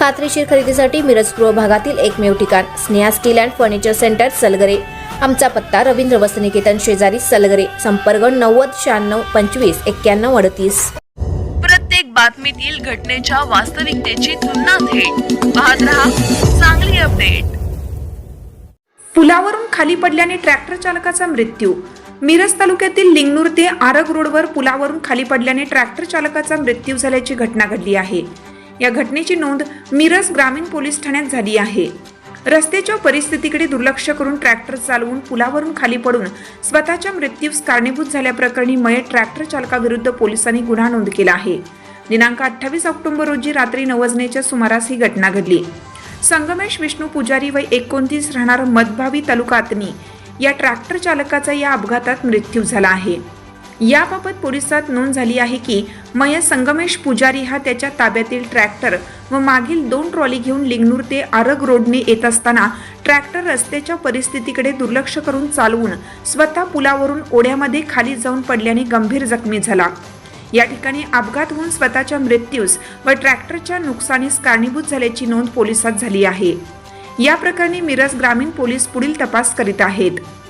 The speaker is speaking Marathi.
खात्रीशीर खरेदीसाठी मिरज पूर्व भागातील एकमेव ठिकाण Sneha steel and furniture centre Salgare. आमचा पत्ता रवींद्र वसनिकेतन शेजारी सलगरे संपर्क नव्वद शहाण्णव पंचवीस एक्क्याण्णव अडतीस. प्रत्येक बातमीतील घटनेच्या वास्तविकतेची तुलना थेट. पाहत रहा चांगली अपडेट. पुलावरून खाली पडल्याने ट्रॅक्टर चालकाचा मृत्यू. मिरज तालुक्यातील लिंगनूर ते आरग रोडवर पुलावरून खाली पडल्याने ट्रॅक्टर चालकाचा मृत्यू झाल्याची घटना घडली आहे. या घटनेची नोंद मिरज ग्रामीण पोलीस ठाण्यात झाली आहे. रस्त्याच्या परिस्थितीकडे दुर्लक्ष करून ट्रॅक्टर चालवून पुलावरून खाली पडून स्वतःच्या मृत्यूस कारणीभूत झाल्याप्रकरणी मयत ट्रॅक्टर चालकाविरुद्ध पोलिसांनी गुन्हा नोंद केला आहे. दिनांक अठ्ठावीस ऑक्टोबर रोजी रात्री नऊ वाजण्याच्या सुमारास ही घटना घडली. संगमेश विष्णू पुजारी वय एकोणतीस राहणार मधभावी तालुकातनी या ट्रॅक्टर चालकाचा या अपघातात मृत्यू झाला आहे. याबाबत पोलिसात नोंद झाली आहे की मय संगमेश पुजारी हा त्याच्या ताब्यातील ट्रॅक्टर व मागील दोन ट्रॉली घेऊन लिंगनूर ते आरग रोडने येत असताना ट्रॅक्टर रस्त्याच्या परिस्थितीकडे दुर्लक्ष करून चालवून स्वतः पुलावरून ओढ्यामध्ये खाली जाऊन पडल्याने गंभीर जखमी झाला. या ठिकाणी अपघात होऊन स्वतःच्या मृत्यूस व ट्रॅक्टरच्या नुकसानीस कारणीभूत झाल्याची नोंद पोलिसात झाली आहे. या प्रकरणी मिरज ग्रामीण पोलीस पुढील तपास करीत आहेत.